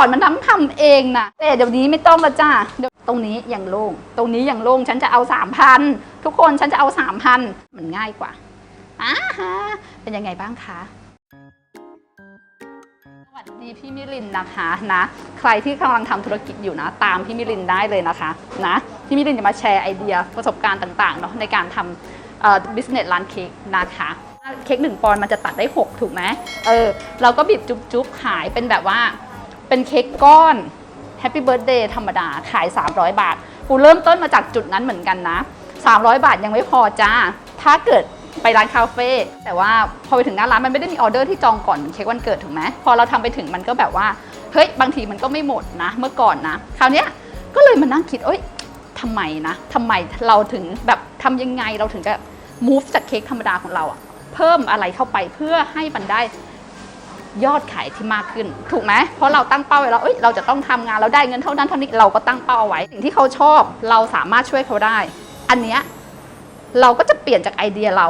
ก่อนมันน้ำทำเองนะแต่เดี๋ยวนี้ไม่ต้องละจ้าเดี๋ยวตรงนี้อย่างโล่งตรงนี้อย่างโล่งฉันจะเอาสามพันทุกคนฉันจะเอาสามพันมันง่ายกว่าอ่าฮะเป็นยังไงบ้างคะสวัสดีพี่มิลินนะคะนะใครที่กำลังทำธุรกิจอยู่นะ ตามพี่มิลินได้เลยนะคะนะพี่มิลินจะมาแชร์ไอเดียประสบการณ์ต่างๆเนาะในการทำเอ่อ business ร้านเค้กนะคะเค้กหนึ่งปอนด์มันจะตัดได้ 6 ถูกไหมเออเราก็บีบจุ๊บๆขายเป็นแบบว่า เป็นเค้กก้อน Happy Birthday ธรรมดาขาย 300 บาทกูเริ่มต้นมาจากจุดนั้นเหมือนกันนะ 300 บาทยังไม่พอจ้า ถ้าเกิดไปร้านคาเฟ่แต่ว่าพอไปถึงหน้าร้านมันไม่ได้มีออเดอร์ที่จองก่อนเหมือนเค้กวันเกิดถูกไหมพอเราทำไปถึงมันก็แบบว่าเฮ้ยบางทีมันก็ไม่หมดนะ เมื่อก่อนนะ คราวเนี้ยก็เลยมานั่งคิดเอ้ยทำไมนะทำไมเราถึงแบบทำยังไงเราถึงจะ move จากเค้กธรรมดาของเราอะเพิ่มอะไรเข้าไปเพื่อให้มันได้ ยอดขายที่มากขึ้น ถูกไหมเพราะเราตั้งเป้าไว้แล้วเอ้ยเราจะต้องทำงานเราได้เงินเท่านั้นเท่านี้เราก็ตั้งเป้าเอาไว้ สิ่งที่เขาชอบเราสามารถช่วยเขาได้ อันเนี้ยเราก็จะเปลี่ยนจากไอเดียเรา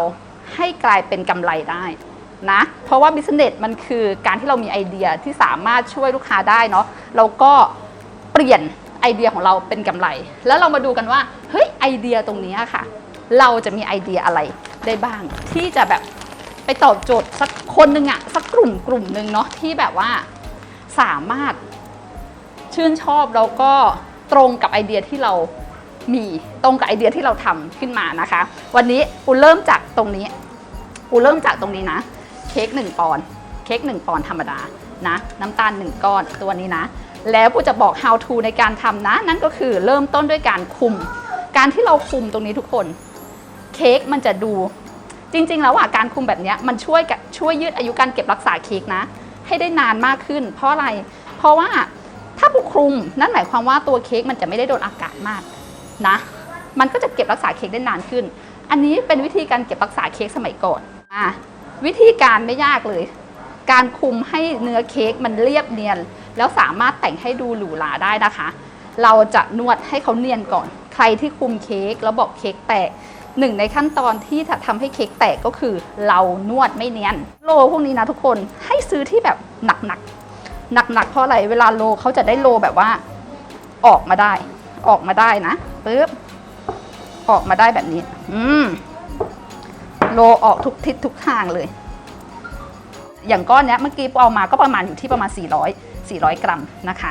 ให้กลายเป็นกำไรได้นะเพราะว่าบิสเนสมันคือการที่เรามีไอเดียที่สามารถช่วยลูกค้าได้เนาะเราก็เปลี่ยนไอเดียของเราเป็นกำไร แล้วเรามาดูกันว่าเฮ้ยไอเดียตรงนี้ค่ะ เราจะมีไอเดียอะไรได้บ้างที่จะแบบ ไปตอบโจทย์สักคนหนึ่งอะสักกลุ่มกลุ่มหนึ่งเนาะที่แบบว่าสามารถชื่นชอบแล้วก็ตรงกับไอเดียที่เรามีตรงกับไอเดียที่เราทำขึ้นมานะคะ วันนี้กูเริ่มจากตรงนี้กูเริ่มจากตรงนี้นะ เค้กหนึ่งปอนเค้กหนึ่งปอนธรรมดานะ น้ำตาลหนึ่งก้อนตัวนี้นะ แล้วกูจะบอก how to ในการทำนะ นั่นก็คือเริ่มต้นด้วยการคุม การที่เราคุมตรงนี้ทุกคน เค้กมันจะดู จริง ๆ แล้วอะการคุมแบบนี้มันช่วยช่วยยืดอายุการเก็บรักษาเค้กนะ ให้ได้นานมากขึ้น เพราะอะไร เพราะว่าถ้าบุคลุมนั่นหมายความว่าตัวเค้กมันจะไม่ได้โดนอากาศมากนะ มันก็จะเก็บรักษาเค้กได้นานขึ้น อันนี้เป็นวิธีการเก็บรักษาเค้กสมัยก่อนอะวิธีการไม่ยากเลย การคุมให้เนื้อเค้กมันเรียบเนียน แล้วสามารถแต่งให้ดูหรูหราได้นะคะ เราจะนวดให้เขาเนียนก่อน ใครที่คุมเค้กแล้วบอกเค้กแตก หนึ่งในขั้นตอนที่จะทำให้เค้กแตกก็คือเรานวดไม่เนียน โลพวกนี้นะทุกคนให้ซื้อที่แบบหนักหนักหนักหนักๆเพราะอะไรเวลาโลเขาจะได้โลแบบว่าออกมาได้ ออกมาได้นะปึ๊บออกมาได้แบบนี้ อืมโลออกทุกทิศทุกทางเลย อย่างก้อนเนี้ยเมื่อกี้เอามาก็ประมาณอยู่ที่ประมาณ 400 400 กรัมนะคะ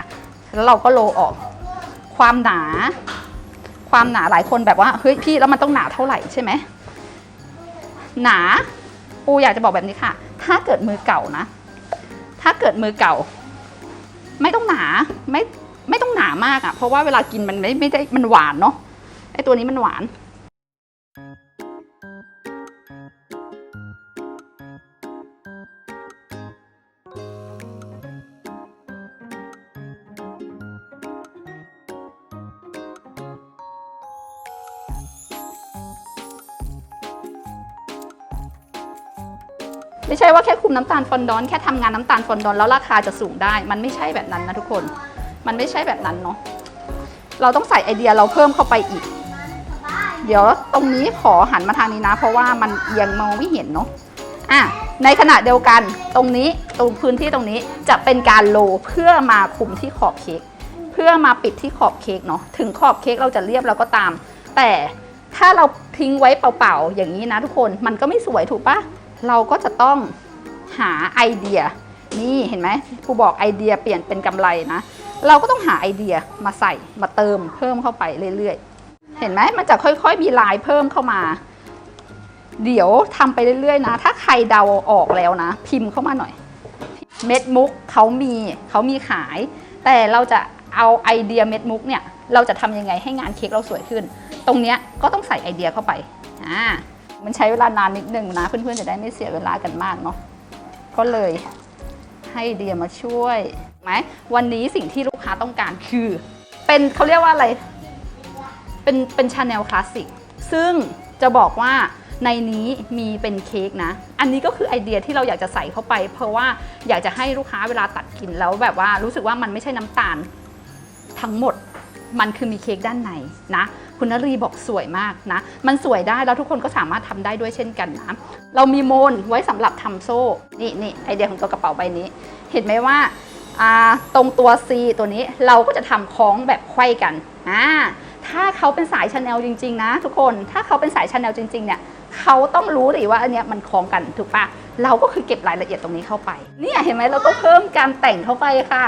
แล้วเราก็โลออก ความหนา ความหนาหลายคนแบบว่าเฮ้ยพี่แล้วมันต้องหนาเท่าไหร่ใช่ไหมหนาปูอยากจะบอกแบบนี้ค่ะ ถ้าเกิดมือเก่านะ ถ้าเกิดมือเก่า ไม่ต้องหนาไม่ไม่ต้องหนามากอะ่ะ เพราะว่าเวลากินมันไม่ไม่ได้มันหวานเนาะไอตัวนี้มันหวาน ไม่ใช่ว่าแค่คุมน้ำตาลฟอนดอนแค่ทำงานน้ำตาลฟอนดอนแล้วราคาจะสูงได้ มันไม่ใช่แบบนั้นนะทุกคน มันไม่ใช่แบบนั้นเนาะเราต้องใส่ไอเดียเราเพิ่มเข้าไปอีก เดี๋ยวตรงนี้ขอหันมาทางนี้นะ เพราะว่ามันเอียงมองไม่เห็นเนาะอะในขณะเดียวกันตรงนี้ตรงพื้นที่ตรงนี้จะเป็นการโลเพื่อมาคุมที่ขอบเค้กเพื่อมาปิดที่ขอบเค้กเนาะถึงขอบเค้กเราจะเรียบเราก็ตาม แต่ถ้าเราทิ้งไว้เปล่าๆอย่างนี้นะทุกคนมันก็ไม่สวยถูกปะ เราก็จะต้องหาไอเดีย นี่เห็นไหมครูบอกไอเดียเปลี่ยนเป็นกำไรนะ เราก็ต้องหาไอเดียมาใส่มาเติมเพิ่มเข้าไปเรื่อยๆ เห็นไหมมันจะค่อยๆ มีลายเพิ่มเข้ามา เดี๋ยวทำไปเรื่อยๆนะ ถ้าใครเดาออกแล้วนะ พิมพ์เข้ามาหน่อย เม็ดมุกเขามีเขามีขาย แต่เราจะเอาไอเดียเม็ดมุกเนี่ย เราจะทำยังไงให้งานเค้กเราสวยขึ้น ตรงเนี้ยก็ต้องใส่ไอเดียเข้าไปอ่า มันใช้เวลานานนิดนึงนะ เพื่อนๆจะได้ไม่เสียเวลากันมากเนาะก็เลยให้เดียมาช่วยไหมวันนี้สิ่งที่ลูกค้าต้องการคือ เป็นเขาเรียกว่าอะไร เป็นเป็นชาแนลคลาสสิกซึ่งจะบอกว่าในนี้มีเป็นเค้กนะ อันนี้ก็คือไอเดียที่เราอยากจะใส่เข้าไป เพราะว่าอยากจะให้ลูกค้าเวลาตัดกินแล้วแบบว่ารู้สึกว่ามันไม่ใช่น้ำตาลทั้งหมด มันคือมีเค้กด้านในนะ คุณนรีบอกสวยมากนะ มันสวยได้แล้วทุกคนก็สามารถทำได้ด้วยเช่นกันนะ เรามีโมนไว้สำหรับทำโซ่ นี่นี่ไอเดียของตัวกระเป๋าใบนี้ เห็นไหมว่าตรงตัว C ตัวนี้เราก็จะทำคล้องแบบไขว้กันอ่าถ้าเขาเป็นสายชาแนลจริง ๆ นะ ทุกคน ถ้าเขาเป็นสายชาแนลจริง ๆ เนี่ย เขาต้องรู้ดิว่าอันเนี้ยมันคล้องกันถูกปะเราก็คือเก็บรายละเอียดตรงนี้เข้าไป เนี่ยเห็นไหมเราก็เพิ่มการแต่งเข้าไปค่ะ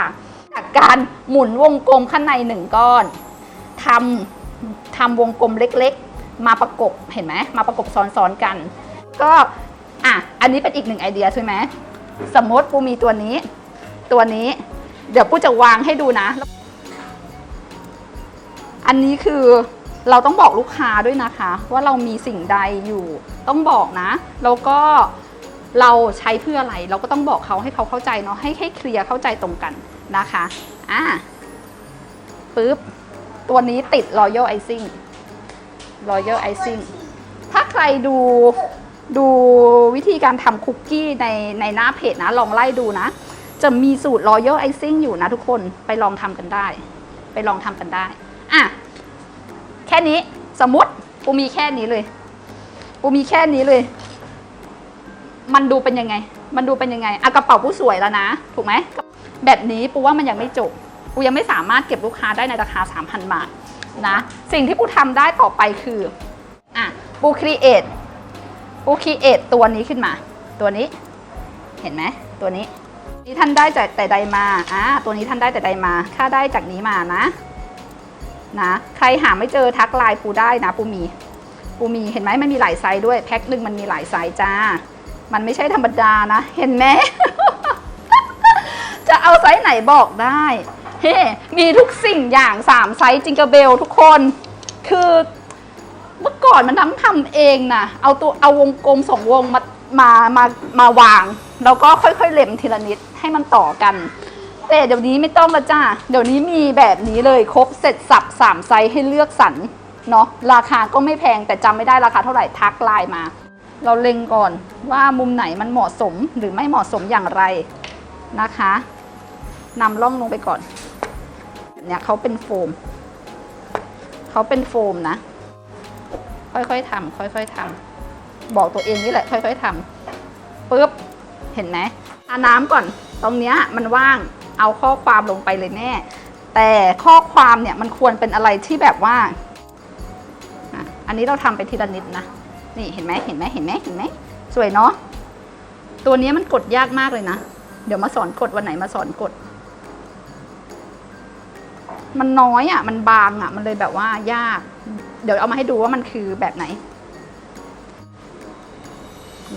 การหมุนวงกลมข้างในหนึ่งก้อนทำทำวงกลมเล็กๆ มาประกบเห็นไหมมาประกบซ้อนๆกัน ก็อะอันนี้เป็นอีกหนึ่งไอเดียใช่ไหมสมมติปูมีตัวนี้ ตัวนี้ เดี๋ยวปูจะวางให้ดูนะ อันนี้คือเราต้องบอกลูกค้าด้วยนะคะ ว่าเรามีสิ่งใดอยู่ต้องบอกนะ แล้วก็ เราใช้เพื่ออะไร เราก็ต้องบอกเขาให้เขาเข้าใจเนาะให้ให้เคลียร์เข้าใจตรงกันนะคะอะปึ๊บตัวนี้ติด Royal Icing Royal Icing ถ้าใครดูดูวิธีการทำคุกกี้ในในหน้าเพจนะ ลองไล่ดูนะ จะมีสูตร Royal Icing อยู่นะทุกคนไปลองทำกันได้ ไปลองทำกันได้อะแค่นี้สมมติปูมีแค่นี้เลยปูมีแค่นี้เลย มันดูเป็นยังไง มันดูเป็นยังไงอะกระเป๋าปูสวยแล้วนะ ถูกไหม แบบนี้ปูว่ามันยังไม่จบ ปูยังไม่สามารถเก็บลูกค้าได้ในราคา 3,000 บาทนะ สิ่งที่ปูทำได้ต่อไปคือ อะ ปูครีเอท ปูครีเอทตัวนี้ขึ้นมา ตัวนี้ เห็นไหม ตัวนี้ นี่ท่านได้จากแต่ใดมา อ่าตัวนี้ท่านได้แต่ใดมา ค่าได้จากนี้มานะ นะ ใครหาไม่เจอทักไลน์ปูได้นะปูมี ปูมี เห็นไหมมันมีหลายไซส์ด้วย แพ็คหนึ่งมันมีหลายไซส์จ้า มันไม่ใช่ธรรมดานะ เห็นไหม จะเอาไซส์ไหนบอกได้เฮ้มีทุกสิ่งอย่างสามไซส์จิงเกอร์เบลทุกคน คือเมื่อก่อนมันทั้งทำเองนะเอาตัวเอาวงกลมสองวงมามามามาวาง แล้วก็ค่อยๆเล็มทีละนิดให้มันต่อกัน แต่เดี๋ยวนี้ไม่ต้องละจ้าเดี๋ยวนี้มีแบบนี้เลยครบเสร็จสับสามไซส์ให้เลือกสรรเนาะราคาก็ไม่แพงแต่จำไม่ได้ราคาเท่าไหร่ทักไลน์มา เราเล็งก่อนว่ามุมไหนมันเหมาะสมหรือไม่เหมาะสมอย่างไรนะคะนำล่องลงไปก่อน เนี่ยเขาเป็นโฟม เขาเป็นโฟมนะ ค่อยๆทำค่อยๆทำบอกตัวเองนี่แหละ ค่อยๆทำปุ๊บ เห็นไหมอาน้ำก่อน ตรงเนี้ยมันว่าง เอาข้อความลงไปเลยแม่แต่ข้อความเนี่ยมันควรเป็นอะไรที่แบบว่า อันนี้เราทำไปทีละนิดนะ นี่เห็นไหมเห็นไหมเห็นไหมเห็นไหมสวยเนาะตัวนี้มันกดยากมากเลยนะ เดี๋ยวมาสอนกดวันไหนมาสอนกด มันน้อยอะ่ะ มันบางอะ่ะ มันเลยแบบว่ายาก เดี๋ยวเอามาให้ดูว่ามันคือแบบไหน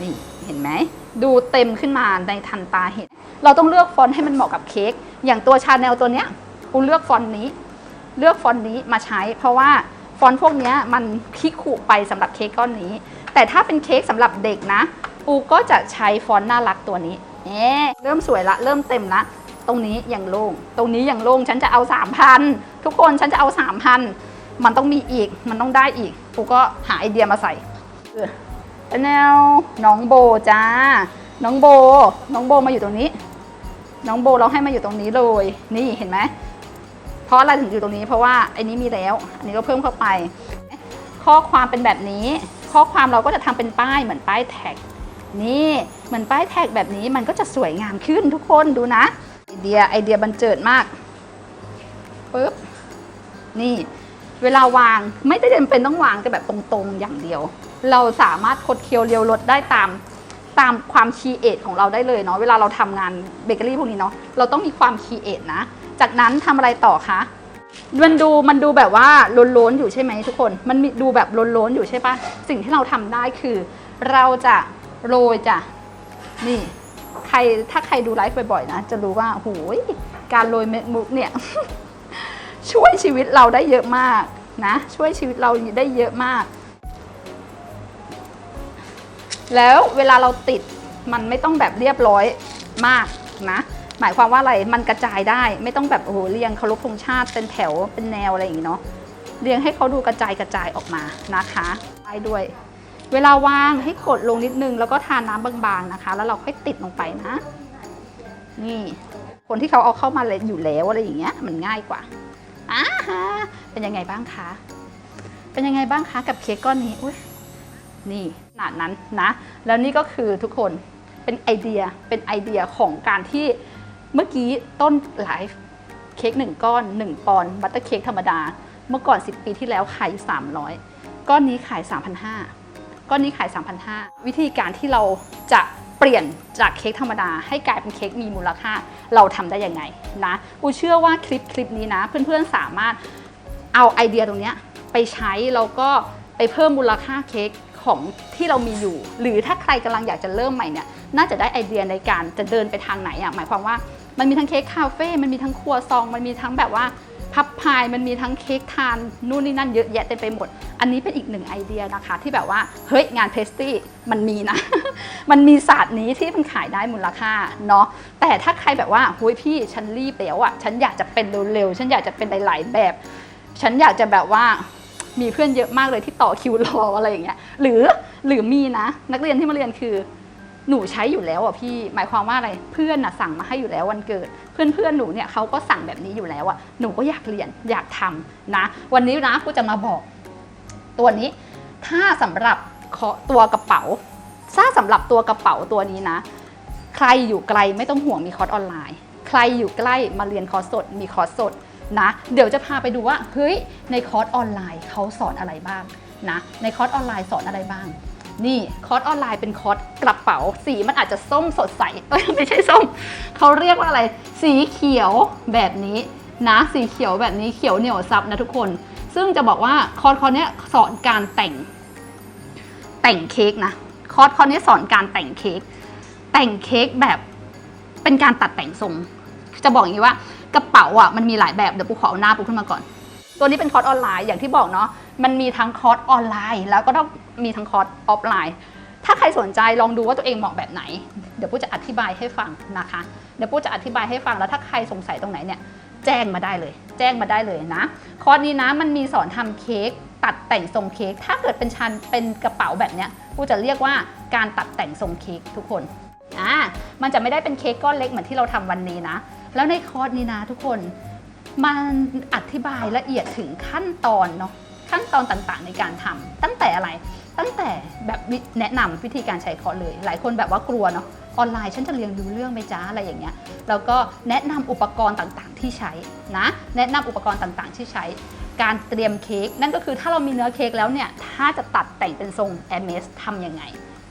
นี่เห็นไหม ดูเต็มขึ้นมาในทันตาเห็น เราต้องเลือกฟอนต์ให้มันเหมาะกับเค้ก อย่างตัวชาแนลตัวเนี้ยกูเลือกฟอนต์นี้ เลือกฟอนต์นี้มาใช้ เพราะว่า ฟอนต์พวกนี้มันคิกขู่ไปสำหรับเค้กก้อนนี้ แต่ถ้าเป็นเค้กสำหรับเด็กนะ ปูก็จะใช้ฟอนต์น่ารักตัวนี้เอ๊เริ่มสวยละเริ่มเต็มละ ตรงนี้อย่างโล่ง ตรงนี้อย่างโล่งฉันจะเอา 3,000 ทุกคนฉันจะเอา 3,000 มันต้องมีอีกมันต้องได้อีกปูก็หาไอเดียมาใส่แนวน้องโบจ้า น้องโบ น้องโบมาอยู่ตรงนี้ น้องโบเราให้มาอยู่ตรงนี้เลย นี่เห็นไหม ราะอะไรถึงอยู่ตรงนี้เพราะว่าไอ้นี้มีแล้ว อันนี้ก็เพิ่มเข้าไป ข้อความเป็นแบบนี้ ข้อความเราก็จะทำเป็นป้ายเหมือนป้ายแท็ก นี่เหมือนป้ายแท็กแบบนี้มันก็จะสวยงามขึ้นทุกคนดูนะไอเดียไอเดียบันเจิดมากปึ๊บนี่เวลาวางไม่ได้จำเป็นต้องวางแต่แบบตรงๆอย่างเดียว เราสามารถคดเคี้ยวเรียวรสได้ตามตามความคีเอทของเราได้เลยเนาะเวลาเราทำงานเบเกอรี่พวกนี้เนาะเราต้องมีความคีเอทนะ จากนั้นทำอะไรต่อคะมันดูมันดูแบบว่าล้นๆอยู่ใช่ไหมทุกคน มันดูแบบล้นๆอยู่ใช่ปะสิ่งที่เราทำได้คือ เราจะโรยจ้ะนี่ใครถ้าใครดูไลฟ์บ่อยๆนะ จะรู้ว่าโหยการโรยเม็ดมุกเนี่ย ช่วยชีวิตเราได้เยอะมากนะ ช่วยชีวิตเราได้เยอะมาก แล้วเวลาเราติดมันไม่ต้องแบบเรียบร้อยมากนะ หมายความว่าอะไรมันกระจายได้ ไม่ต้องแบบโอ้โหเรียงเคารพธงชาติเป็นแถวเป็นแนวอะไรอย่างงี้เนาะเรียงให้เขาดูกระจายกระจายออกมานะคะได้ด้วย เวลาวางให้กดลงนิดนึง แล้วก็ทาน้ำบางๆนะคะ แล้วเราค่อยติดลงไปนะ นี่ คนที่เขาเอาเข้ามาเลยอยู่แล้วอะไรอย่างเงี้ย มันง่ายกว่าอ่าฮะเป็นยังไงบ้างคะเป็นยังไงบ้างคะกับเค้กก้อนนี้อุ้ยนี่ขนาดนั้นนะ แล้วนี่ก็คือทุกคนเป็นไอเดียเป็นไอเดียของการที่ เมื่อกี้ต้นไลฟ์เค้กหนึ่งก้อน 1 ปอนด์บัตเตอร์เค้กธรรมดา เมื่อก่อน 10 ปีที่แล้วขายอยู่300 ก้อนนี้ขาย 3,500 ก้อนนี้ขาย 3,500 วิธีการที่เราจะเปลี่ยนจากเค้กธรรมดาให้กลายเป็นเค้กมีมูลค่าเราทำได้ยังไงนะกูเชื่อว่าคลิปคลิปนี้นะ เพื่อนๆสามารถเอาไอเดียตรงนี้ไปใช้แล้วก็ไปเพิ่มมูลค่าเค้กของที่เรามีอยู่ หรือถ้าใครกำลังอยากจะเริ่มใหม่เนี่ยน่าจะได้ไอเดียในการจะเดินไปทางไหนอะหมายความว่า มันมีทั้งเค้กคาเฟ่ มันมีทั้งครัวซอง มันมีทั้งแบบว่าพับพาย มันมีทั้งเค้กทานนู่นนี่นั่นเยอะแยะเต็มไปหมด อันนี้เป็นอีกหนึ่งไอเดียนะคะ ที่แบบว่าเฮ้ยงานเพสตี้มันมีนะ มันมีศาสตร์นี้ที่มันขายได้มูลค่าเนาะ แต่ถ้าใครแบบว่าหุยพี่ฉันรีบแล้วอะ่ะ ฉันอยากจะเป็นเร็วๆ ฉันอยากจะเป็นหลายๆแบบ ฉันอยากจะแบบว่ามีเพื่อนเยอะมากเลยที่ต่อคิวรออะไรอย่างเงี้ย หรือหรือมีนะ นักเรียนที่มาเรียนคือ หนูใช้อยู่แล้วอะพี่หมายความว่าอะไรเพื่อนน่ะสั่งมาให้อยู่แล้ววันเกิด เพื่อนเพื่อนๆหนูเนี่ยเขาก็สั่งแบบนี้อยู่แล้วอะหนูก็อยากเรียนอยากทำนะ วันนี้นะกูจะมาบอก ตัวนี้ถ้าสำหรับตัวกระเป๋าถ้าสำหรับตัวกระเป๋าตัวนี้นะ ใครอยู่ไกลไม่ต้องห่วงมีคอร์สออนไลน์ ใครอยู่ใกล้มาเรียนคอร์สสดมีคอร์สสดนะ เดี๋ยวจะพาไปดูว่าเฮ้ยในคอร์สออนไลน์เขาสอนอะไรบ้างนะในคอร์สออนไลน์สอนอะไรบ้าง นี่คอร์สออนไลน์เป็นคอร์สกระเป๋า สีมันอาจจะส้มสดใสเอ้ยไม่ใช่ส้ม เขาเรียกว่าอะไร สีเขียวแบบนี้นะสีเขียวแบบนี้เขียวเหนียวซับนะทุกคน ซึ่งจะบอกว่าคอร์สคอร์สเนี้ยสอนการแต่ง แต่งเค้กนะคอร์สคอร์สเนี้ยสอนการแต่งเค้กแต่งเค้กแบบเป็นการตัดแต่งทรง จะบอกอย่างนี้ว่ากระเป๋าอะมันมีหลายแบบเดี๋ยวปูขอเอาหน้าปูขึ้นมาก่อน ตัวนี้เป็นคอร์สออนไลน์อย่างที่บอกเนาะ มันมีทั้งคอร์สออนไลน์ แล้วก็ต้องมีทั้งคอร์สออฟไลน์ ถ้าใครสนใจลองดูว่าตัวเองเหมาะแบบไหน เดี๋ยวปูจะอธิบายให้ฟังนะคะ เดี๋ยวปูจะอธิบายให้ฟังแล้วถ้าใครสงสัยตรงไหนเนี่ยแจ้งมาได้เลย แจ้งมาได้เลยนะ คอร์สนี้นะมันมีสอนทำเค้กตัดแต่งทรงเค้ก ถ้าเกิดเป็นชันเป็นกระเป๋าแบบเนี้ยกูจะเรียกว่าการตัดแต่งทรงเค้กทุกคน อ่า มันจะไม่ได้เป็นเค้กก้อนเล็กเหมือนที่เราทำวันนี้นะ แล้วในคอร์สนี้นะทุกคน มันอธิบายละเอียดถึงขั้นตอนเนาะ ขั้นตอนต่างๆ ในการทำตั้งแต่อะไร ตั้งแต่แบบแนะนำวิธีการใช้คอร์สเลย หลายคนแบบว่ากลัวเนาะออนไลน์ฉันจะเรียนรู้เรื่องไหมจ้าอะไรอย่างเงี้ยแล้วก็แนะนำอุปกรณ์ต่างๆ ที่ใช้นะแนะนำอุปกรณ์ต่างๆ ที่ใช้ การเตรียมเค้กนั่นก็คือถ้าเรามีเนื้อเค้กแล้วเนี่ยถ้าจะตัดแต่งเป็นทรงแอมเมสทำยังไง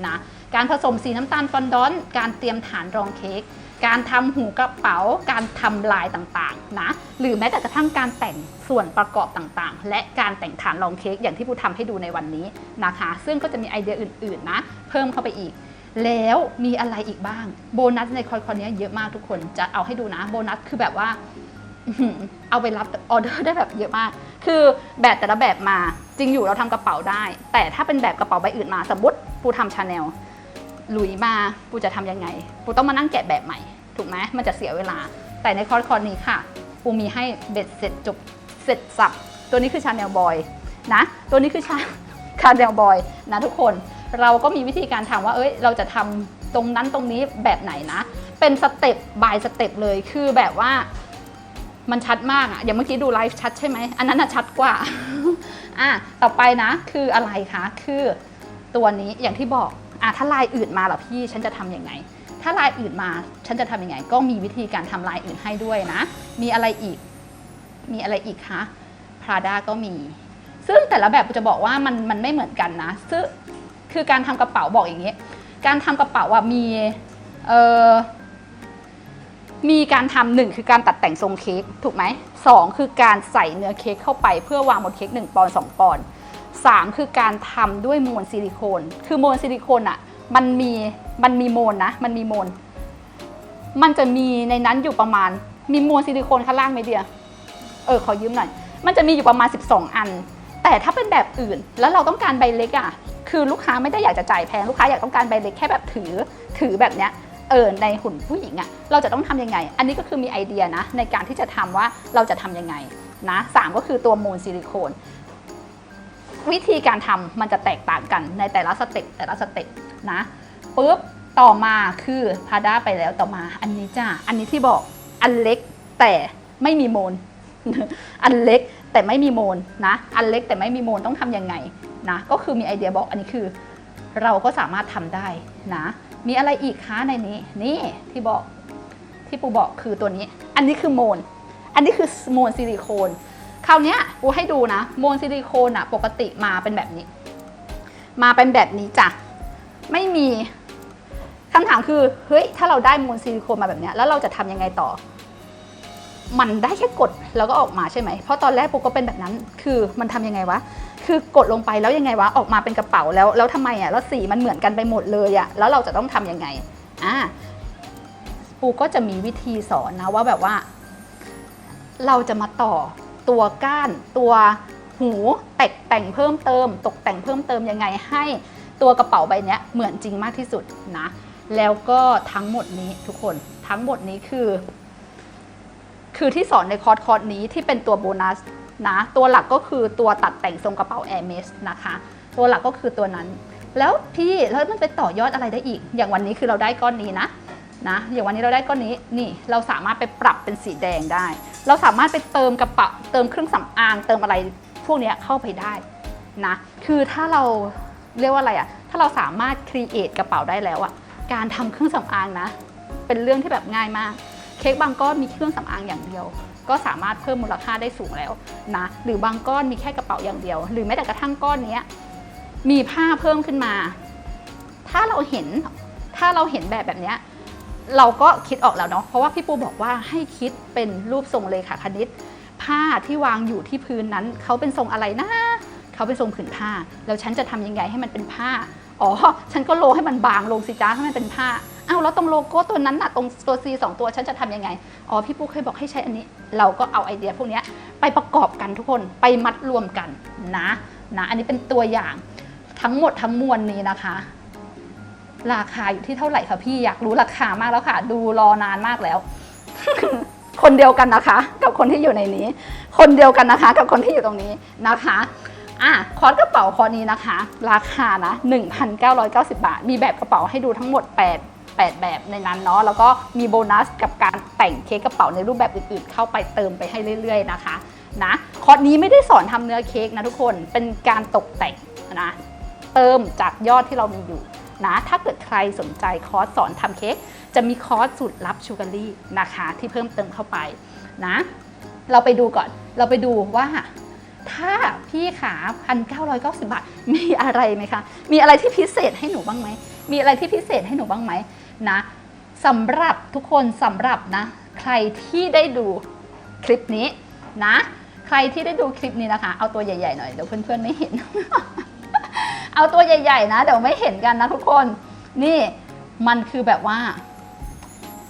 นะการผสมสีน้ำตาลฟอนดอนการเตรียมฐานรองเค้ก การทำหูกระเป๋า การทำลายต่างๆนะหรือแม้แต่กระทั่งการแต่งส่วนประกอบต่างๆ และการแต่งฐานรองเค้กอย่างที่ผู้ทำให้ดูในวันนี้นะคะ ซึ่งก็จะมีไอเดียอื่นๆนะ เพิ่มเข้าไปอีก แล้วมีอะไรอีกบ้าง โบนัสในคอร์สคอร์สนี้เยอะมากทุกคนจะเอาให้ดูนะโบนัสคือแบบว่าเอาไปรับออเดอร์ได้แบบเยอะมาก คือแบบแต่ละแบบมาจริงอยู่เราทำกระเป๋าได้ แต่ถ้าเป็นแบบกระเป๋าใบอื่นมาสมมติปูทำชาแนล หลุยมาปูจะทำยังไง ปูต้องมานั่งแกะแบบใหม่ ถูกไหมมันจะเสียเวลา แต่ในคอร์สคอร์สนี้ค่ะ ปูมีให้เบ็ดเสร็จจบเสร็จสับ ตัวนี้คือชาแนลบอยนะ ตัวนี้คือชาชาแนลบอยนะทุกคน เราก็มีวิธีการทำว่า เอ้ย เราจะทำตรงนั้นตรงนี้แบบไหนนะ เป็นสเต็ปบายสเต็ปเลย คือแบบว่ามันชัดมากอะอย่างเมื่อกี้ดูไลฟ์ชัดใช่ไหม อันนั้นอะชัดกว่า อะ ต่อไปนะ คืออะไรคะ คือตัวนี้อย่างที่บอก อะถ้าลายอื่นมาหรอพี่ฉันจะทำยังไง ถ้าลายอื่นมาฉันจะทำยังไง ก็มีวิธีการทำลายอื่นให้ด้วยนะ มีอะไรอีก มีอะไรอีกคะ Prada ก็มี ซึ่งแต่ละแบบจะบอกว่ามันมันไม่เหมือนกันนะซึ่งคือการทำกระเป๋าบอกอย่างนี้ การทำกระเป๋าอะมีเออมีการทำหนึ่งคือการตัดแต่งทรงเค้กถูกไหมสองคือการใส่เนื้อเค้กเข้าไปเพื่อวางบนเค้ก1ปอนด์2ปอนด์ สามคือการทำด้วยมวลซิลิโคน คือมวลซิลิโคนอะมันมีมันมีโมลนะ มันมีโมลมันจะมีในนั้นอยู่ประมาณ มีมวลซิลิโคนข้างล่างไหมเดียเออขอยืมหน่อย มันจะมีอยู่ประมาณ 12 อัน แต่ถ้าเป็นแบบอื่นแล้วเราต้องการใบเล็กอะ คือลูกค้าไม่ได้อยากจะจ่ายแพงลูกค้าอยากต้องการใบเล็กแค่แบบถือถือแบบเนี้ยเออในหุ่นผู้หญิงอะเราจะต้องทำยังไง อันนี้ก็คือมีไอเดียนะ ในการที่จะทำว่าเราจะทำยังไงนะสามก็คือตัวมูลซิลิโคน วิธีการทำมันจะแตกต่างกันในแต่ละสเต็ปแต่ละสเต็ปนะปุ๊บต่อมาคือพาด้าไปแล้วต่อมาอันนี้จ้าอันนี้ที่บอกอันเล็กแต่ไม่มีโมลอันเล็กแต่ไม่มีโมลนะ อันเล็กแต่ไม่มีโมลต้องทำยังไงนะ ก็คือมีไอเดียบอกอันนี้คือ เราก็สามารถทำได้นะ มีอะไรอีกคะในนี้ นี่ที่บอกที่ปูบอกคือตัวนี้ อันนี้คือโมน อันนี้คือโมนซิลิโคน ราวนี้ยปูให้ดูนะโมนซิลิโคนอะปกติมาเป็นแบบนี้ มาเป็นแบบนี้จ้ะไม่มีคำถามคือเฮ้ยถ้าเราได้โมนซิลิโคนมาแบบนี้แล้วเราจะทำยังไงต่อ มันได้แค่กดแล้วก็ออกมาใช่ไหมเพราะตอนแรกปูก็เป็นแบบนั้น คือมันทำยังไงวะคือกดลงไปแล้วยังไงวะออกมาเป็นกระเป๋าแล้วแล้วทำไมอะแล้วสีมันเหมือนกันไปหมดเลยอะแล้วเราจะต้องทำยังไงอ่าปูก็จะมีวิธีสอนนะว่าแบบว่า เราจะมาต่อ ตัวก้าน ตัวหูแต่งแต่งเพิ่มเติม ตกแต่งเพิ่มเติมยังไงให้ตัวกระเป๋าใบนี้เหมือนจริงมากที่สุดนะ แล้วก็ทั้งหมดนี้ทุกคนทั้งหมดนี้คือ คือที่สอนในคอร์สคอร์สนี้ที่เป็นตัวโบนัสนะตัวหลักก็คือตัวตัดแต่งทรงกระเป๋า a i r m e s นะคะ ตัวหลักก็คือตัวนั้น แล้วพี่แล้วมันไปต่อยอดอะไรได้อีก อย่างวันนี้คือเราได้ก้อนนี้นะ นะอย่างวันนี้เราได้ก้อนนี้นี่เราสามารถไปปรับเป็นสีแดงได้ เราสามารถไปเติมกระเป๋าเติมเครื่องสำอาง เติมอะไรพวกนี้เข้าไปได้นะคือถ้าเราเรียกว่าอะไรอะถ้าเราสามารถครีเอทกระเป๋าได้แล้วอะการทำเครื่องสำอางนะ เป็นเรื่องที่แบบง่ายมาก เค้กบางก้อนมีเครื่องสำอางอย่างเดียว ก็สามารถเพิ่มมูลค่าได้สูงแล้วนะหรือบางก้อนมีแค่กระเป๋าอย่างเดียว หรือแม้แต่กระทั่งก้อนนี้มีผ้าเพิ่มขึ้นมา ถ้าเราเห็นถ้าเราเห็นแบบแบบนี้ เราก็คิดออกแล้วเนาะเพราะว่าพี่ปูบอกว่าให้คิดเป็นรูปทรงเลขาคณิต ผ้าที่วางอยู่ที่พื้นนั้นเขาเป็นทรงอะไรนะเขาเป็นทรงผืนผ้า แล้วฉันจะทำยังไงให้มันเป็นผ้าอ๋อฉันก็โลให้มันบางลงสิจ้าให้มันเป็นผ้าอ้าวแล้วตรงโลโก้ตัวนั้นน่ะตรงตัว C สองตัวฉันจะทำยังไงอ๋อพี่ปูเคยบอกให้ใช้อันนี้ เราก็เอาไอเดียพวกนี้ไปประกอบกันทุกคนไปมัดรวมกันนะนะ อันนี้เป็นตัวอย่างทั้งหมดทั้งมวลนี้นะคะ ราคาอยู่ที่เท่าไหร่คะพี่อยากรู้ราคามากแล้วค่ะ ดูรอนานมากแล้ว คนเดียวกันนะคะ กับคนที่อยู่ในนี้ คนเดียวกันนะคะ กับคนที่อยู่ตรงนี้นะคะอะคอร์สกระเป๋าคอนี้นะคะ ราคานะ 1,990 บาท มีแบบกระเป๋าให้ดูทั้งหมด 8 8 แบบในนั้นเนาะแล้วก็มีโบนัสกับการแต่งเค้กกระเป๋าในรูปแบบอื่นๆ เข้าไปเติมไปให้เรื่อย ๆ นะคะนะคอร์สนี้ไม่ได้สอนทำเนื้อเค้กนะทุกคนเป็นการตกแต่งนะเติมจากยอดที่เรามีอยู่ นะ ถ้าเกิดใครสนใจคอร์สสอนทำเค้กจะมีคอร์สสูตรลับชูการี่นะคะ ที่เพิ่มเติมเข้าไปนะ เราไปดูก่อน เราไปดูว่า ถ้าพี่ขา1,990 บาท มีอะไรไหมคะ มีอะไรที่พิเศษให้หนูบ้างไหม มีอะไรที่พิเศษให้หนูบ้างไหมนะสำหรับทุกคนสำหรับนะ ใครที่ได้ดูคลิปนี้นะ ใครที่ได้ดูคลิปนี้นะคะ เอาตัวใหญ่ๆหน่อยเดี๋ยวเพื่อนๆไม่เห็น เอาตัวใหญ่ ๆ นะเดี๋ยวไม่เห็นกันนะทุกคน นี่มันคือแบบว่า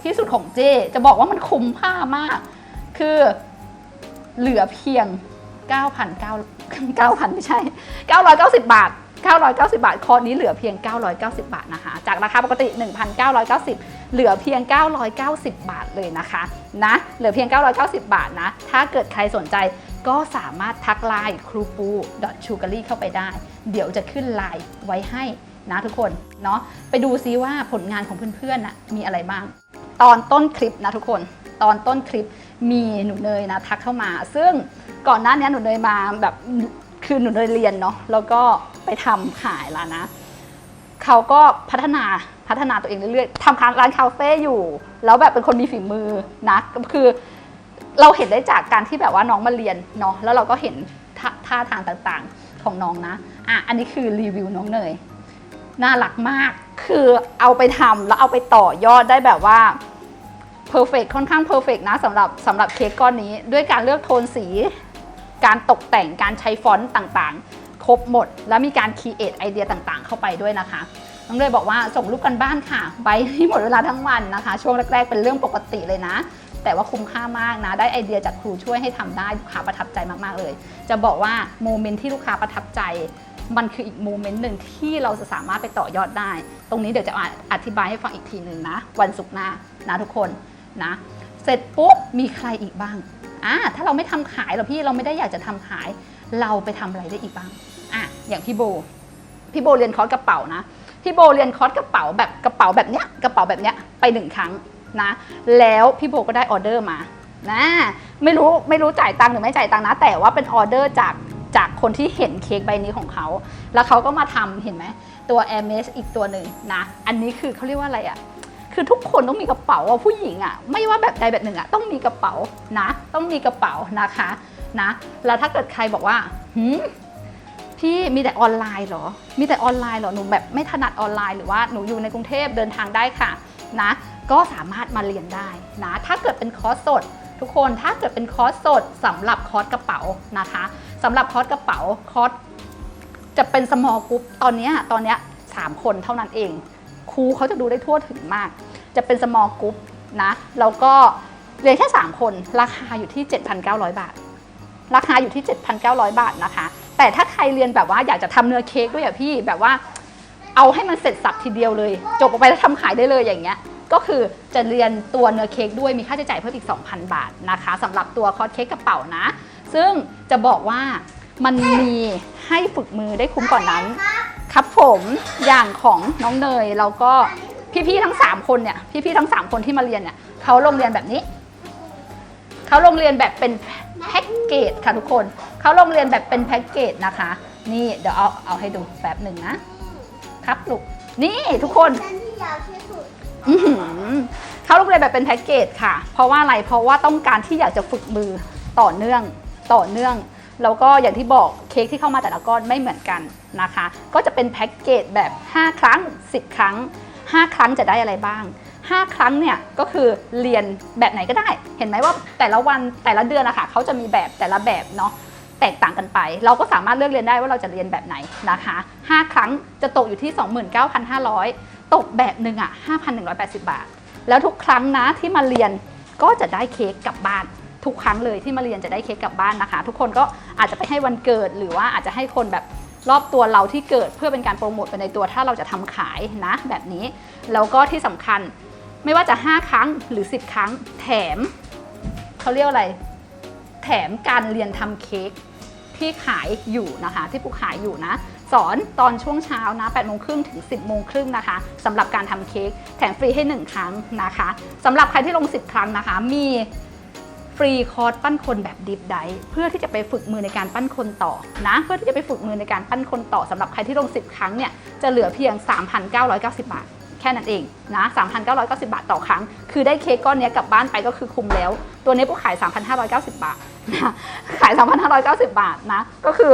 ที่สุดของเจจะบอกว่ามันคุ้มค่ามาก คือเหลือเพียง 9,900 9,000 ไม่ใช่ 990 บาท 990 บาท คอร์สนี้เหลือเพียง 990 บาทนะคะ จากราคาปกติ 1,990 เหลือเพียง 990 บาทเลยนะคะ นะ เหลือเพียง 990 บาทนะ ถ้าเกิดใครสนใจก็สามารถทักไลน์ครูปู s u g a r y เข้าไปได้ เดี๋ยวจะขึ้นไลน์ไว้ให้นะทุกคนเนาะไปดูซิว่าผลงานของเพื่อนๆนะมีอะไรบ้าง ตอนต้นคลิปนะทุกคน ตอนต้นคลิปมีหนูเนยนะทักเข้ามา ซึ่งก่อนหน้านี้หนูเนยมาแบบคือหนูเนยเรียนเนาะแล้วก็ไปทำขายแล้วนะเขาก็พัฒนาพัฒนาตัวเองเรื่อยๆทำร้านคาเฟ่อยู่ แล้วแบบเป็นคนมีฝีมือนะคือเราเห็นได้จากการที่แบบว่าน้องมาเรียนเนาะแล้วเราก็เห็นท่าทางต่างๆ ของน้องนะ อะ อันนี้คือรีวิวน้องเนย น่ารักมาก คือเอาไปทำแล้วเอาไปต่อยอดได้แบบว่าเพอร์เฟกค่อนข้างเพอร์เฟกนะสำหรับสำหรับเค้กก้อนนี้ ด้วยการเลือกโทนสี การตกแต่ง การใช้ฟอนต์ต่างๆ ครบหมด แล้วมีการคีเอทไอเดียต่างๆ เข้าไปด้วยนะคะน้องเลยบอกว่าส่งรูปกันบ้านค่ะ ใบที่หมดเวลาทั้งวันนะคะ ช่วงแรก ๆ เป็นเรื่องปกติเลยนะ แต่ว่าคุ้มค่ามากนะ ได้ไอเดียจากครูช่วยให้ทำได้ลูกค้าประทับใจมากๆเลย จะบอกว่าโมเมนต์ที่ลูกค้าประทับใจ มันคืออีกโมเมนต์หนึ่งที่เราจะสามารถไปต่อยอดได้ ตรงนี้เดี๋ยวจะอธิบายให้ฟังอีกทีหนึ่งนะ วันศุกร์หน้านะทุกคนนะ เสร็จปุ๊บมีใครอีกบ้างอ่าถ้าเราไม่ทำขายหรอพี่เราไม่ได้อยากจะทำขาย เราไปทำอะไรได้อีกบ้างอะอย่างพี่โบพี่โบเรียนคอร์สกระเป๋านะพี่โบเรียนคอร์สกระเป๋าแบบกระเป๋าแบบเนี้ยกระเป๋าแบบเนี้ยไปหนึ่งครั้ง นะ แล้วพี่โบก็ได้ออเดอร์มานะไม่รู้ไม่รู้จ่ายตังค์หรือไม่จ่ายตังค์นะ แต่ว่าเป็นออเดอร์จากจากคนที่เห็นเค้กใบนี้ของเขา แล้วเขาก็มาทำเห็นไหมตัว a i r m e s อีกตัวหนึ่งนะ อันนี้คือเขาเรียกว่าอะไรอะคือทุกคนต้องมีกระเป๋าผู้หญิงอะไม่ว่าแบบใดแบบหนึ่งอะต้องมีกระเป๋านะ ต้องมีกระเป๋านะคะนะ แล้วถ้าเกิดใครบอกว่าหืมพี่มีแต่ออนไลน์เหรอ มีแต่ออนไลน์เหรอ หนูแบบไม่ถนัดออนไลน์หรือว่าหนูอยู่ในกรุงเทพเดินทางได้ค่ะนะก็สามารถมาเรียนได้นะถ้าเกิดเป็นคอร์สสด ทุกคนถ้าเกิดเป็นคอร์สสดสำหรับคอร์สกระเป๋านะคะสำหรับคอร์สกระเป๋าคอร์สจะเป็น small group ตอนนี้ตอนนี้สามคนเท่านั้นเองครูเขาจะดูได้ทั่วถึงมาก จะเป็น small group นะแล้วก็เรียนแค่ 3 คน ราคาอยู่ที่ 7,900 บาท ราคาอยู่ที่ 7,900 บาทนะคะ แต่ถ้าใครเรียนแบบว่าอยากจะทำเนื้อเค้กด้วยอะพี่แบบว่า เอาให้มันเสร็จสับทีเดียวเลย จบออกไปแล้วทำขายได้เลยอย่างเงี้ย ก็คือจะเรียนตัวเนื้อเค้กด้วยมีค่าใช้จ่ายเพิ่มอีก 2,000 บาทนะคะสำหรับตัวคอร์สเค้กกระเป๋านะ ซึ่งจะบอกว่ามันมีให้ฝึกมือได้คุ้มก่อนนั้น ครับผมอย่างของน้องเนยแล้วก็พี่ๆทั้ง 3 คนเนี่ยพี่ๆทั้ง 3 คนที่มาเรียนเนี่ยเขาลงเรียนแบบนี้เขาลงเรียนแบบเป็นแพ็กเกจค่ะทุกคนเขาลงเรียนแบบเป็นแพ็กเกจนะคะ นี่เดี๋ยวเอาเอาให้ดูแป๊บหนึ่งนะครับลูกนี่ทุกคน เส้าวที่สุดอื้อหือเขาลูกเรียนแบบเป็นแพ็กเกจค่ะ เพราะว่าอะไร เพราะว่าต้องการที่อยากจะฝึกมือต่อเนื่องต่อเนื่อง แล้วก็อย่างที่บอกเค้กที่เข้ามาแต่ละก้อนไม่เหมือนกันนะคะ ก็จะเป็นแพ็กเกจแบบ 5 ครั้ง 10 ครั้ง 5 ครั้งจะได้อะไรบ้าง 5 ครั้งเนี่ยก็คือเรียนแบบไหนก็ได้ เห็นไหมว่าแต่ละวันแต่ละเดือนนะคะเขาจะมีแบบแต่ละแบบเนาะแตกต่างกันไป เราก็สามารถเลือกเรียนได้ว่าเราจะเรียนแบบไหนนะคะ 5 ครั้งจะตกอยู่ที่ 29,500 ตกแบบหนึ่งอะ 5,180 บาท แล้วทุกครั้งนะที่มาเรียนก็จะได้เค้กกลับบ้าน ทุกครั้งเลยที่มาเรียนจะได้เค้กกลับบ้านนะคะ ทุกคนก็อาจจะไปให้วันเกิดหรือว่าอาจจะให้คนแบบรอบตัวเราที่เกิดเพื่อเป็นการโปรโมทไปในตัวถ้าเราจะทำขายนะแบบนี้ แล้วก็ที่สำคัญไม่ว่าจะ 5 ครั้งหรือ 10 ครั้งแถมเขาเรียกอะไร แถมการเรียนทำเค้กที่ขายอยู่นะคะ ที่ปูขายอยู่นะ สอนตอนช่วงเช้านะ8โมงครึ่งถึง 10โมงครึ่งนะคะสำหรับการทำเค้กแถมฟรีให้ 1 ครั้งนะคะสำหรับใครที่ลง 10 ครั้งนะคะ มีฟรีคอร์สปั้นคนแบบดิฟไดเพื่อที่จะไปฝึกมือในการปั้นคนต่อนะเพื่อที่จะไปฝึกมือในการปั้นคนต่อสำหรับใครที่ลง 10 ครั้งเนี่ยจะเหลือเพียง 3,990 บาทแค่นั้นเองนะ3,990 บาทต่อครั้ง คือได้เค้กก้อนนี้กลับบ้านไปก็คือคุ้มแล้ว ตัวนี้ปูขาย 3,590 บาทนะขาย 3,590 บาทนะก็คือ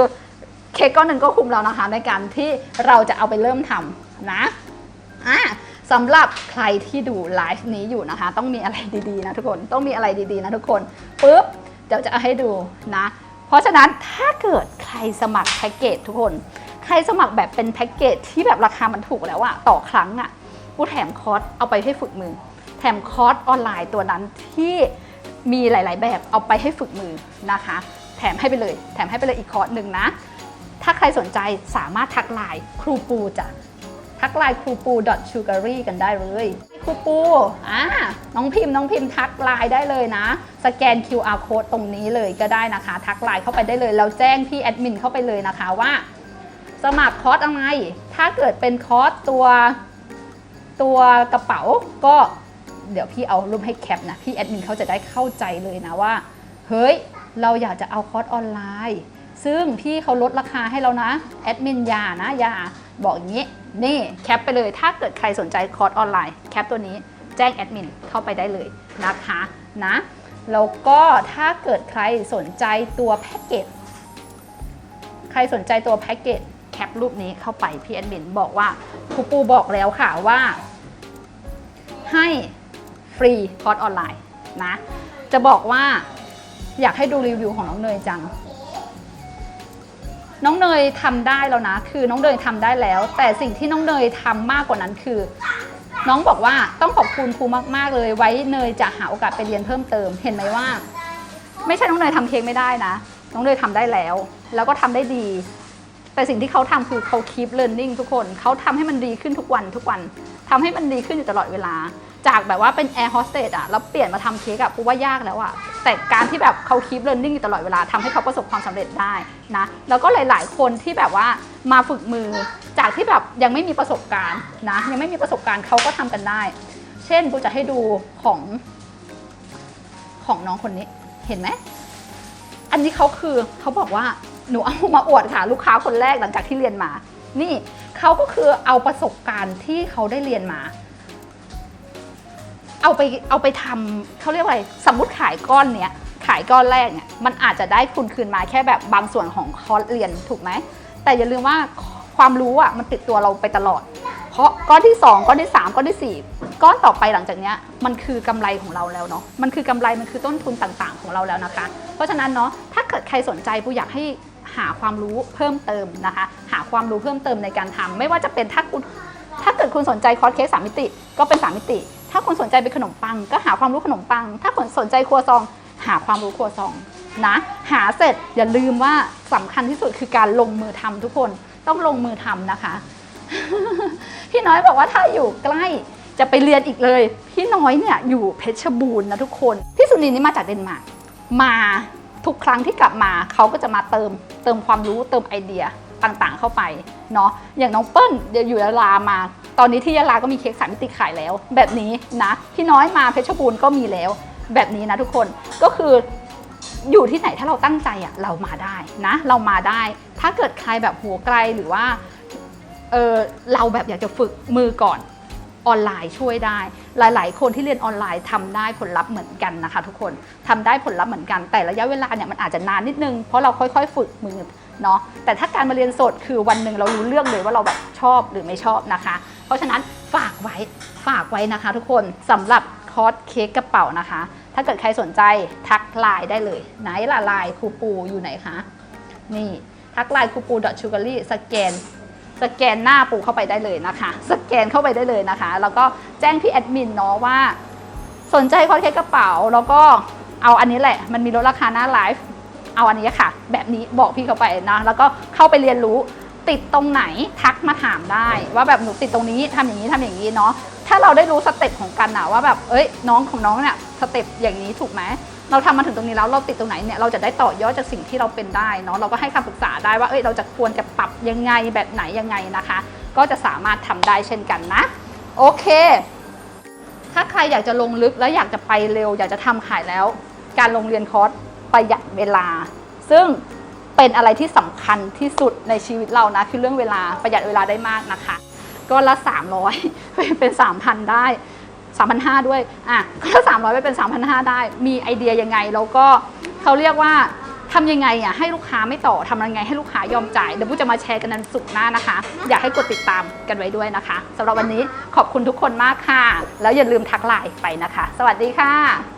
เค้กก้อนหนึ่งก็คุ้มแล้วนะคะ ในการที่เราจะเอาไปเริ่มทำนะอะสำหรับใครที่ดูไลฟ์นี้อยู่นะคะ ต้องมีอะไรดีๆนะทุกคนต้องมีอะไรดีๆนะทุกคนปุ๊บเดี๋ยวจะเอาให้ดูนะ เพราะฉะนั้นถ้าเกิดใครสมัครแพ็กเกจทุกคน ใครสมัครแบบเป็นแพ็กเกจที่แบบราคามันถูกแล้วอะต่อครั้งอะกูแถมคอร์สเอาไปให้ฝึกมือ แถมคอร์สออนไลน์ตัวนั้นที่มีหลาย ๆ แบบเอาไปให้ฝึกมือนะคะ แถมให้ไปเลย แถมให้ไปเลยอีกคอร์สหนึ่งนะ ถ้าใครสนใจสามารถทักไลน์ครูปูจ้ะทักไลน์ครูปู .sugary กันได้เลยครูปูอ่าน้องพิมพ์น้องพิมพ์ทักไลน์ได้เลยนะ สแกน QR code ตรงนี้เลยก็ได้นะคะ ทักไลน์เข้าไปได้เลย แล้วแจ้งพี่แอดมินเข้าไปเลยนะคะว่า สมัครคอร์สอะไร ถ้าเกิดเป็นคอร์สตัวตัวกระเป๋าก็เดี๋ยวพี่เอารูปให้แคปนะ พี่แอดมินเขาจะได้เข้าใจเลยนะว่า เฮ้ย เราอยากจะเอาคอร์สออนไลน์ ซึ่งพี่เขาลดราคาให้เรานะแอดมินยานะยาบอกอย่างนี้ นี่แคปไปเลยถ้าเกิดใครสนใจคอร์สออนไลน์แคปตัวนี้แจ้งแอดมินเข้าไปได้เลยนะคะนะแล้วก็ถ้าเกิดใครสนใจตัวแพ็กเกจใครสนใจตัวแพ็กเกจแคปรูปนี้เข้าไปพี่แอดมินบอกว่าครูปูบอกแล้วค่ะว่า ให้ฟรีคอร์สออนไลน์นะ จะบอกว่าอยากให้ดูรีวิวของน้องเนยจัง น้องเนยทำได้แล้วนะ คือน้องเนยทำได้แล้ว แต่สิ่งที่น้องเนยทำมากกว่านั้นคือ น้องบอกว่าต้องขอบคุณครูมากๆเลย ไว้เนยจะหาโอกาสไปเรียนเพิ่มเติม เห็นไหมว่า ไม่ใช่น้องเนยทำเค้กไม่ได้นะ น้องเนยทำได้แล้ว แล้วก็ทำได้ดี แต่สิ่งที่เขาทำคือเขา keep learning ทุกคน เขาทำให้มันดีขึ้นทุกวันทุกวันทำให้มันดีขึ้นอยู่ตลอดเวลา จากแบบว่าเป็นแอร์โฮสเตสอะแล้วเปลี่ยนมาทำเค้กอะกูว่ายากแล้วอะแต่การที่แบบเขา keep learning อยู่ตลอดเวลาทำให้เขาประสบความสำเร็จได้นะ แล้วก็หลาย ๆ คนที่แบบว่ามาฝึกมือ จากที่แบบยังไม่มีประสบการณ์นะ ยังไม่มีประสบการณ์เขาก็ทำกันได้ เช่นกูจะให้ดูของของน้องคนนี้เห็นไหม อันนี้เขาคือเขาบอกว่าหนูเอามาอวดค่ะ ลูกค้าคนแรกหลังจากที่เรียนมา นี่เขาก็คือเอาประสบการณ์ที่เขาได้เรียนมา เอาไปเอาไปทำเขาเรียกว่าอะไรสมมติขายก้อนเนี้ยขายก้อนแรกเนี่ยมันอาจจะได้คุณคืนมาแค่แบบบางส่วนของคอร์สเรียนถูกไหม แต่อย่าลืมว่าความรู้อะมันติดตัวเราไปตลอด เพราะก้อนที่ 2 ก้อนที่ 3 ก้อนที่ 4 ก้อนต่อไปหลังจากเนี้ยมันคือกำไรของเราแล้วเนาะมันคือกำไรมันคือต้นทุนต่างๆ ของเราแล้วนะคะ เพราะฉะนั้นเนาะถ้าเกิดใครสนใจปูอยากให้หาความรู้เพิ่มเติมนะคะ หาความรู้เพิ่มเติมในการทำไม่ว่าจะเป็นถ้าคุณถ้าเกิดคุณสนใจคอร์สเค้กสามมิติ ก็เป็นสามมิติ ถ้าคุณสนใจเป็นขนมปัง ก็หาความรู้ขนมปัง ถ้าคุณสนใจครัวซอง หาความรู้ครัวซองนะ หาเสร็จอย่าลืมว่าสำคัญที่สุดคือการลงมือทำทุกคนต้องลงมือทำนะคะ พี่น้อยบอกว่าถ้าอยู่ใกล้จะไปเรียนอีกเลย พี่น้อยเนี่ยอยู่เพชรบูรณ์นะทุกคน พี่สุนินนี่มาจากเดนมาร์กมาทุกครั้งที่กลับมาเขาก็จะมาเติมเติมความรู้เติมไอเดีย ต่างๆ เข้าไปเนาะอย่างน้องเปิ้ลเดี๋ยวอยู่ยะลามา ตอนนี้ที่ยะลาก็มีเค้กสามมิติขายแล้ว แบบนี้นะพี่น้อยมาเพชรบูรณ์ก็มีแล้ว แบบนี้นะทุกคนก็คืออยู่ที่ไหนถ้าเราตั้งใจอะเรามาได้นะ เรามาได้ ถ้าเกิดใครแบบหัวไกลหรือว่าเออเราแบบอยากจะฝึกมือก่อนออนไลน์ช่วยได้ หลาย ๆ คนที่เรียนออนไลน์ทำได้ผลลัพธ์เหมือนกันนะคะ ทุกคนทำได้ผลลัพธ์เหมือนกันแต่ระยะเวลาเนี่ยมันอาจจะนานนิดนึงเพราะเราค่อย ๆ ฝึกมือ เนาะแต่ถ้าการมาเรียนสดคือวันหนึ่งเรารู้เรื่องเลยว่าเราแบบชอบหรือไม่ชอบนะคะ เพราะฉะนั้นฝากไว้ฝากไว้นะคะ ทุกคนสำหรับคอร์สเค้กกระเป๋านะคะ ถ้าเกิดใครสนใจทักไลน์ได้เลยไหนล่ะไลน์ครูปูอยู่ไหนคะนี่ทักไลน์ครูปู .sugarly สแกนสแกนหน้าปูเข้าไปได้เลยนะคะ สแกนเข้าไปได้เลยนะคะ แล้วก็แจ้งพี่แอดมินเนาะว่า สนใจคอร์สเค้กกระเป๋า แล้วก็เอาอันนี้แหละ มันมีลดราคาหน้าไลฟ์ เอาอันนี้ค่ะ แบบนี้บอกพี่เขาไปนะแล้วก็เข้าไปเรียนรู้ติดตรงไหนทักมาถามได้ ว่าแบบหนูติดตรงนี้ทำอย่างนี้ทำอย่างนี้เนาะถ้าเราได้รู้สเต็ปของกันนะว่าแบบเอ้ยน้องของน้องเนี่ยสเต็ปอย่างนี้ถูกไหมเราทำมาถึงตรงนี้แล้วเราติดตรงไหนเนี่ยเราจะได้ต่อยอดจากสิ่งที่เราเป็นได้เนาะเราก็ให้คำปรึกษาได้ว่าเอ้ยเราจะควรจะปรับยังไงแบบไหนยังไงนะคะ ก็จะสามารถทำได้เช่นกันนะ โอเค ถ้าใครอยากจะลงลึกแล้วอยากจะไปเร็ว อยากจะทำขายแล้ว การลงเรียนคอร์ส ประหยัดเวลา ซึ่งเป็นอะไรที่สำคัญที่สุดในชีวิตเรานะ คือเรื่องเวลาประหยัดเวลาได้มากนะคะ ก็ละ 300 เป็น 3,000 ได้3,500ด้วยอะก็ละ300ไปเป็น 3,500 ได้ มีไอเดียยังไงแล้วก็เขาเรียกว่าทำยังไงอะให้ลูกค้าไม่ต่อทำยังไงให้ลูกค้ายอมจ่ายเดี๋ยวผู้จะมาแชร์กันนันสุกร์หน้านะคะ อยากให้กดติดตามกันไว้ด้วยนะคะสำหรับวันนี้ขอบคุณทุกคนมากค่ะ แล้วอย่าลืมทักไลน์ไปนะคะ สวัสดีค่ะ